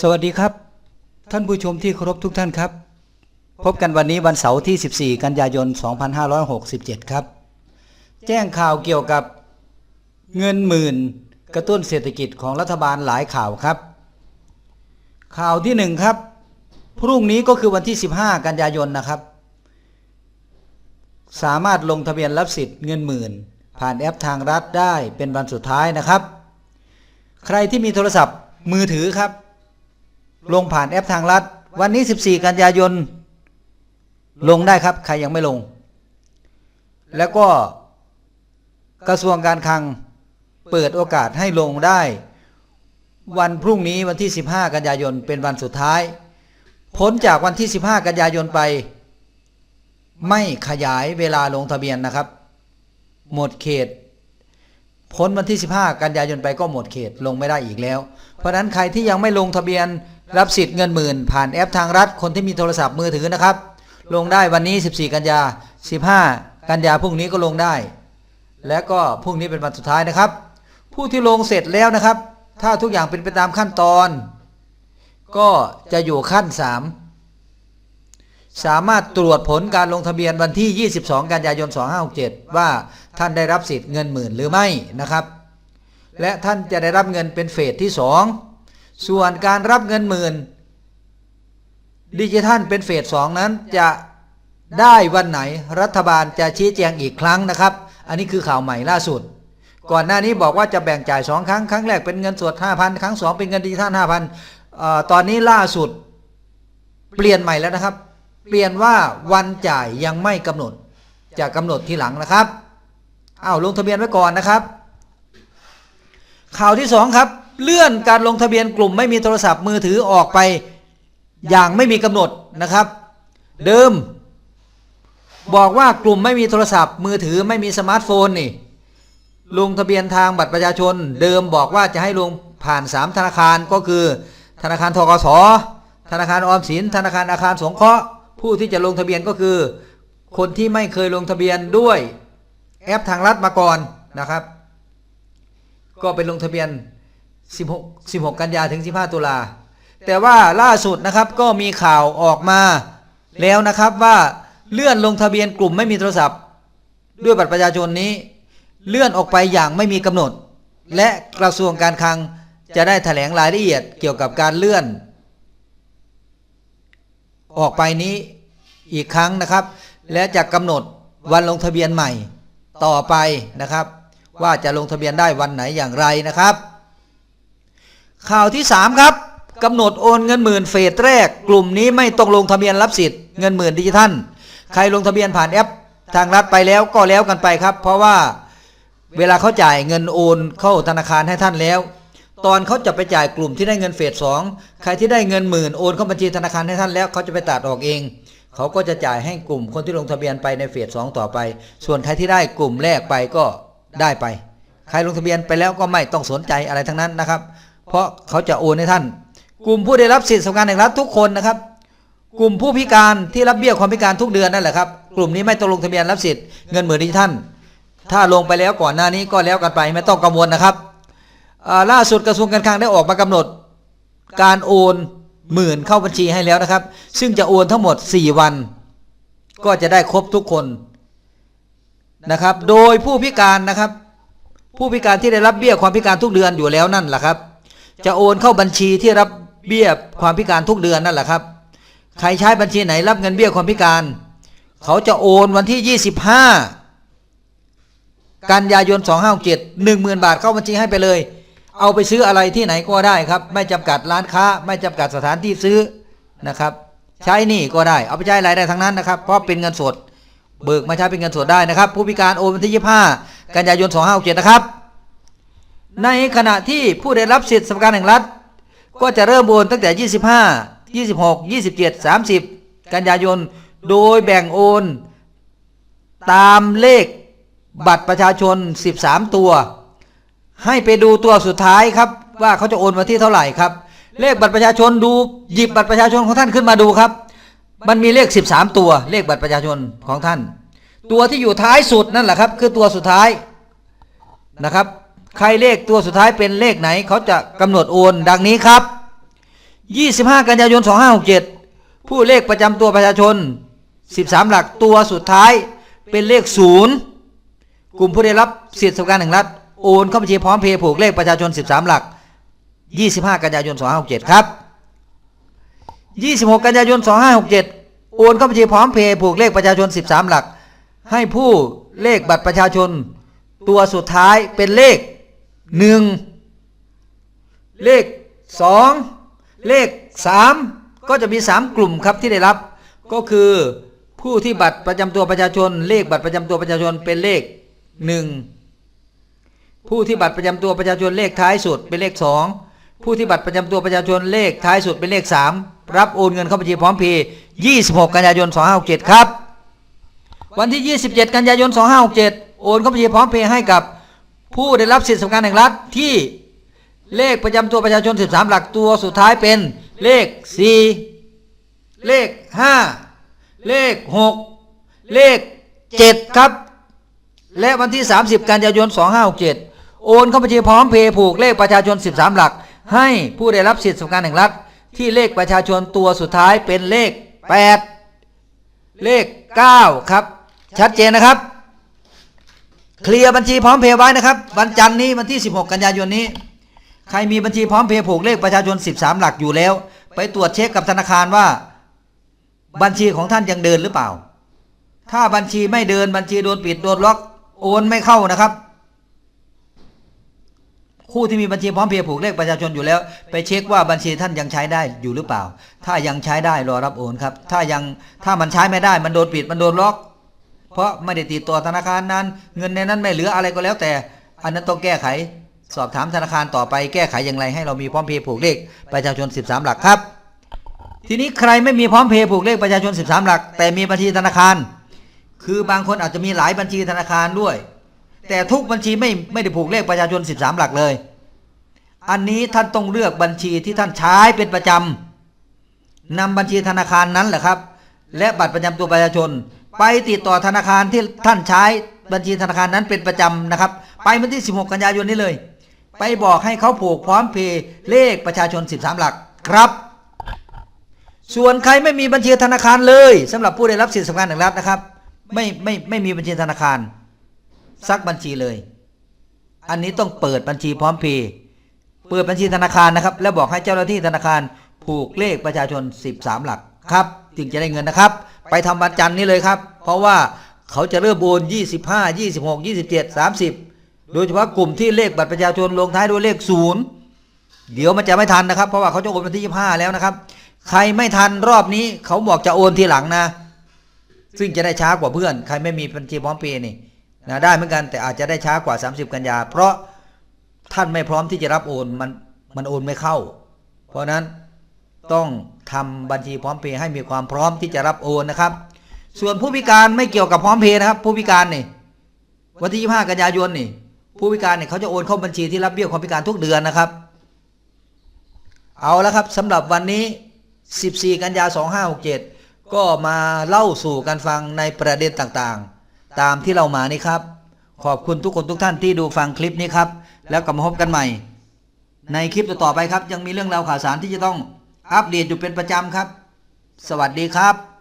สวัสดีครับ ท่านผู้ชมที่เคารพทุกท่านครับ พบกันวันนี้วันเสาร์ที่ 14 กันยายน 2567 ครับ แจ้งข่าวเกี่ยวกับเงินหมื่นกระตุ้นเศรษฐกิจของรัฐบาลหลายข่าวครับ ข่าวที่หนึ่งครับ พรุ่งนี้ก็คือวันที่ 15 กันยายนนะครับ สามารถลงทะเบียนรับสิทธิ์เงินหมื่น ผ่านแอปทางรัฐได้เป็นวันสุดท้ายนะครับ ใครที่มีโทรศัพท์มือถือครับ ลงผ่านแอปทางรัฐวันนี้ 14 กันยายน ลงได้ครับ ใครยังไม่ลง แล้วก็กระทรวงการคลังเปิดโอกาสให้ลงได้ วันพรุ่งนี้วันที่ 15 กันยายนเป็นวันสุดท้าย พ้นจากวันที่ 15 กันยายนไป ไม่ขยายเวลาลงทะเบียนนะครับ หมดเขตพ้นวันที่ 15 กันยายนไปก็หมดเขตลงไม่ได้อีกแล้ว เพราะฉะนั้นใครที่ยังไม่ลงทะเบียน รับสิทธิ์เงินหมื่น ผ่านแอปทางรัฐคนที่มีโทรศัพท์มือถือนะครับ ลงได้วันนี้ 14 กันยา 15 กันยาพรุ่งนี้ก็ลงได้ แล้วก็พรุ่งนี้เป็นวันสุดท้ายนะครับ ผู้ที่ลงเสร็จแล้วนะครับ ถ้าทุกอย่างเป็นไปตามขั้นตอน ก็จะอยู่ขั้น 3 สามารถตรวจผลการลงทะเบียนวันที่ 22 กันยายน 2567 ว่าท่านได้รับสิทธิ์เงินหมื่นหรือไม่นะครับ และท่านจะได้รับเงินเป็นเฟสที่ 2 ส่วนการรับเงินหมื่นดิจิทัลเป็นเฟส2นั้นจะได้วันไหนรัฐบาลจะชี้แจงอีกครั้งนะครับ อันนี้คือข่าวใหม่ล่าสุด ก่อนหน้านี้บอกว่าจะแบ่งจ่าย2ครั้ง ครั้งแรกเป็นเงินสด5,000 ครั้ง2เป็นเงินดิจิทัล5,000เอ่อตอนนี้ล่าสุดเปลี่ยนใหม่แล้วนะครับ เปลี่ยนว่าวันจ่ายยังไม่กำหนด จะกำหนดทีหลังนะครับอ้าวลงทะเบียนไว้ก่อนนะครับ ข่าวที่สองครับ เลื่อนการลงทะเบียนกลุ่มไม่มีโทรศัพท์มือถือออกไป อย่างไม่มีกำหนดนะครับ เดิม บอกว่ากลุ่มไม่มีโทรศัพท์ มือถือไม่มีสมาร์ทโฟนนี่ลงทะเบียนทางบัตรประชาชน เดิมบอกว่าจะให้ลงผ่าน 3 ธนาคารก็คือ ธนาคารทกสธนาคารออมสินธนาคารอาคารสงเคราะห์ผู้ที่จะลงทะเบียนก็คือ คนที่ไม่เคยลงทะเบียนด้วยแอปทางรัฐมาก่อนนะครับ ก็ไปลงทะเบียน 16 16 กันยาถึง 15 ตุลา แต่ว่าล่าสุดนะครับก็มีข่าวออกมาแล้วนะครับว่าเลื่อนลงทะเบียนกลุ่มไม่มีโทรศัพท์ ด้วยบัตรประชาชนนี้ เลื่อนออกไปอย่างไม่มีกำหนด และกระทรวงการคลังจะได้แถลงรายละเอียดเกี่ยวกับการเลื่อน ออกไปนี้อีกครั้งนะครับ และจะกำหนดวันลงทะเบียนใหม่ต่อไปนะครับ ว่าจะลงทะเบียนได้วันไหนอย่างไรนะครับ ข่าวที่ 3 ครับกำหนดโอนเงินหมื่นเฟสแรก กลุ่มนี้ไม่ต้องลงทะเบียนรับสิทธิ์เงินหมื่นดิจิทัล ใครลงทะเบียนผ่านแอป ทางรัฐไปแล้วก็แล้วกันไปครับ เพราะว่าเวลาเขาจ่ายเงินโอนเข้าธนาคารให้ท่านแล้ว ตอนเขาจะไปจ่ายกลุ่มที่ได้เงินเฟสสองใครที่ได้เงินหมื่นโอนเข้าบัญชีธนาคารให้ท่านแล้วเขาจะไปตัดออกเองเขาก็จะจ่ายให้กลุ่มคนที่ลงทะเบียนไปในเฟสสองต่อไป ส่วนใครที่ได้กลุ่มแรกไปก็ได้ไป ใครลงทะเบียนไปแล้วก็ไม่ต้องสนใจอะไรทั้งนั้นนะครับ เพราะเขาจะโอนให้ท่าน กลุ่มผู้ได้รับสิทธิสวัสดิการแห่งรัฐทุกคนนะครับ กลุ่มผู้พิการที่รับเบี้ยความพิการทุกเดือนนั่นแหละครับ กลุ่มนี้ไม่ต้องลงทะเบียนรับสิทธิ์เงินหมื่นดิจิทัลถ้าลงไปแล้วก่อนหน้านี้ก็แล้วกันไปไม่ต้องกังวลนะครับล่าสุดกระทรวงการคลังได้ออกมากำหนด การโอนหมื่นเข้าบัญชีให้แล้วนะครับ ซึ่งจะโอนทั้งหมด 4 วัน ก็จะได้ครบทุกคนนะครับ โดยผู้พิการนะครับ ผู้พิการที่ได้รับเบี้ยความพิการทุกเดือนอยู่แล้วนั่นแหละครับ จะโอนเข้าบัญชีที่รับเบี้ยความพิการทุกเดือนนั่นแหละครับ ใครใช้บัญชีไหนรับเงินเบี้ยความพิการ เขาจะโอนวันที่ 25 กันยายน 2567 10,000 บาทเข้าบัญชีให้ไปเลย เอาไปซื้ออะไรที่ไหนก็ได้ครับ ไม่จำกัดร้านค้า ไม่จำกัดสถานที่ซื้อนะครับ ใช้หนี่ก็ได้ เอาไปใช้อะไรได้ทั้งนั้นนะครับ เพราะเป็นเงินสด เบิกมาใช้เป็นเงินสดได้นะครับ ผู้พิการโอนวันที่ 25 กันยายน 2567 นะครับ ในขณะที่ผู้ได้รับสิทธิสวัสดิการแห่งรัฐ ก็จะเริ่มโอนตั้งแต่ 25 26 27 30 กันยายน โดยแบ่งโอน ตามเลขบัตรประชาชน 13 ตัว ให้ไปดูตัวสุดท้ายครับ ว่าเขาจะโอนมาที่เท่าไหร่ครับ เลขบัตรประชาชนดูหยิบบัตรประชาชนของท่านขึ้นมาดูครับ มันมีเลข 13 ตัว เลขบัตรประชาชนของท่าน ตัวที่อยู่ท้ายสุดนั่นแหละครับ คือตัวสุดท้ายนะครับ ใครเลขตัวสุดท้ายเป็นเลขไหน เขาจะกำหนดโอนดังนี้ครับ 25 กันยายน 2567 ผู้เลขประจำตัวประชาชน 13 หลักตัวสุดท้ายเป็นเลข 0 กลุ่มผู้ได้รับสิทธิสวัสดิการแห่งรัฐโอนเข้าบัญชีพร้อมเพย์ผูกเลขประชาชน 13 หลัก 25 กันยายน 2567 ครับ 26 กันยายน 2567 โอนเข้าบัญชีพร้อมเพย์ผูกเลขประชาชน 13 หลัก ให้ผู้เลขบัตรประชาชน ตัวสุดท้ายเป็นเลข 1เลข2เลข3ก็จะมี3กลุ่มครับที่ได้รับ ก็คือผู้ที่บัตรประจำตัวประชาชน เลขบัตรประจำตัวประชาชนเป็นเลข1ผู้ที่บัตรประจำตัวประชาชนเลขท้ายสุดเป็นเลข2ผู้ที่บัตรประจำตัวประชาชนเลขท้ายสุดเป็นเลข3รับโอนเงินเข้าบัญชีพร้อมเพย์26 กันยายน 2567 ครับ วันที่ 27 กันยายน 2567 โอนเข้าบัญชีพร้อมเพย์ให้กับ ผู้ได้รับสิทธิสวัสดิการแห่งรัฐที่เลขประจำตัวประชาชน 13 หลักตัวสุดท้ายเป็นเลข 4 เลข 5 เลข 6 เลข 7 ครับ และวันที่ 30 กันยายน 2567 โอนเข้าบัญชีพร้อมเพย์ผูกเลขประชาชน 13 หลัก ให้ผู้ได้รับสิทธิสวัสดิการแห่งรัฐ ที่เลขประชาชนตัวสุดท้ายเป็นเลข 8 เลข 9 ครับ ชัดเจนนะครับ เคลียร์บัญชีพร้อมเพย์ไว้นะครับ วันจันทร์นี้วันที่ 16 กันยายนนี้ ใครมีบัญชีพร้อมเพย์ผูกเลขประชาชน 13 หลักอยู่แล้ว ไปตรวจเช็คกับธนาคารว่า บัญชีของท่านยังเดินหรือเปล่า ถ้าบัญชีไม่เดินบัญชีโดนปิดโดนล็อกโอนไม่เข้านะครับ คู่ที่มีบัญชีพร้อมเพย์ผูกเลขประชาชนอยู่แล้ว ไปเช็คว่าบัญชีท่านยังใช้ได้อยู่หรือเปล่า ถ้ายังใช้ได้รอรับโอนครับ ถ้ายังถ้ามันใช้ไม่ได้มันโดนปิดมันโดนล็อก เพราะไม่ได้ติดต่อธนาคารนั้น เงินในนั้นไม่เหลืออะไรก็แล้วแต่ อันนั้นต้องแก้ไข สอบถามธนาคารต่อไปแก้ไขอย่างไรให้เรามีพร้อมเพย์ผูกเลขประชาชน 13 หลักครับ ทีนี้ใครไม่มีพร้อมเพย์ผูกเลขประชาชน 13 หลัก แต่มีบัญชีธนาคาร คือบางคนอาจจะมีหลายบัญชีธนาคารด้วย แต่ทุกบัญชีไม่ไม่ได้ผูกเลขประชาชน 13 หลักเลย อันนี้ท่านต้องเลือกบัญชีที่ท่านใช้เป็นประจำนำบัญชีธนาคารนั้นแหละครับ และบัตรประจำตัวประชาชน ไปติดต่อธนาคารที่ท่านใช้บัญชีธนาคารนั้นเป็นประจำนะครับ ไปวันที่ 16 กันยายนนี้เลย ไปบอกให้เขาผูกพร้อมเพย์เลขประชาชน 13 หลักครับ ส่วนใครไม่มีบัญชีธนาคารเลยสำหรับผู้ได้รับสิทธิสำคัญแห่งรัฐนะครับ ไม่ไม่ไม่มีบัญชีธนาคารสักบัญชีเลย อันนี้ต้องเปิดบัญชีพร้อมเพย์เปิดบัญชีธนาคารนะครับ แล้วบอกให้เจ้าหน้าที่ธนาคารผูกเลขประชาชน 13 หลักครับ จึงจะได้เงินนะครับ ไปทำวันจันทร์นี้เลยครับ เพราะว่าเขาจะเริ่มโอน25 26 27 30 โดยเฉพาะกลุ่มที่เลขบัตรประชาชนลงท้ายด้วยเลขศูนย์เดี๋ยวมันจะไม่ทันนะครับ เพราะว่าเขาจะโอนวันที่25แล้วนะครับ ใครไม่ทันรอบนี้เขาบอกจะโอนทีหลังนะ ซึ่งจะได้ช้ากว่าเพื่อน ใครไม่มีบัญชีพร้อมเพย์นี่นะได้เหมือนกันแต่อาจจะได้ช้ากว่า 30 กันยา เพราะท่านไม่พร้อมที่จะรับโอนมันมันโอนไม่เข้า เพราะนั้นต้อง ทำบัญชีพร้อมเพย์ให้มีความพร้อมที่จะรับโอนนะครับ ส่วนผู้พิการไม่เกี่ยวกับพร้อมเพย์นะครับ ผู้พิการนี่วันที่25กันยายนนี่ ผู้พิการเนี่ยเขาจะโอนเข้าบัญชีที่รับเบี้ยความพิการทุกเดือนนะครับ เอาแล้วครับสำหรับวันนี้ 14 กันยา2567 ก็มาเล่าสู่กันฟังในประเด็นต่างๆ ตามที่เรามานี่ครับ ขอบคุณทุกคนทุกท่านที่ดูฟังคลิปนี้ครับ แล้วกลับมาพบกันใหม่ ในคลิปต่อๆไปครับ ยังมีเรื่องราวข่าวสารที่จะต้อง อัปเดตอยู่เป็นประจำครับ สวัสดีครับ